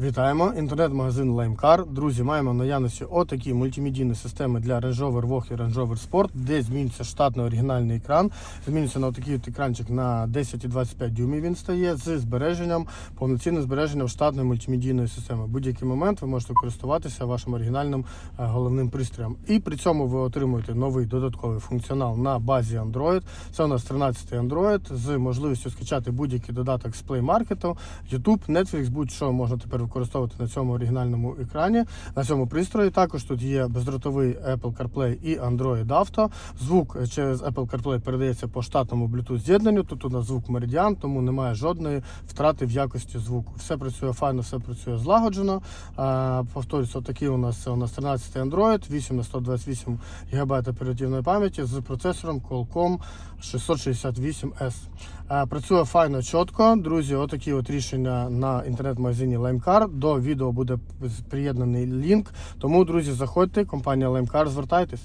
Вітаємо! Інтернет-магазин LimeCar. Друзі, маємо наявності отакі мультимедійні системи для Range Rover Vogue і Range Rover Sport, де змінюється штатний оригінальний екран. Змінюється на отакий от екранчик на 10 і 25 дюймів він стає з збереженням, повноцінним збереженням штатної мультимедійної системи. В будь-який момент ви можете користуватися вашим оригінальним е, головним пристроєм. І при цьому ви отримуєте новий додатковий функціонал на базі Android. Це у нас 13-й Android з можливістю скачати будь-який додаток з Play Market, YouTube, Netflix, будь-що можна тепер використовувати на цьому оригінальному екрані, на цьому пристрої. Також тут є бездротовий Apple CarPlay і Android Auto. Звук через Apple CarPlay передається по штатному Bluetooth з'єднанню. Тут у нас звук Meridian, тому немає жодної втрати в якості звуку. Все працює файно, все працює злагоджено. А, Повторюся, такий у нас у нас 13 Android, 8 на 128 ГБ оперативної пам'яті з процесором Qualcomm 668S. Працює файно чітко. Друзі, отакі от рішення на інтернет-магазині LimeCar. До відео буде приєднаний лінк. Тому, друзі, заходьте, компанія LimeCar, звертайтесь.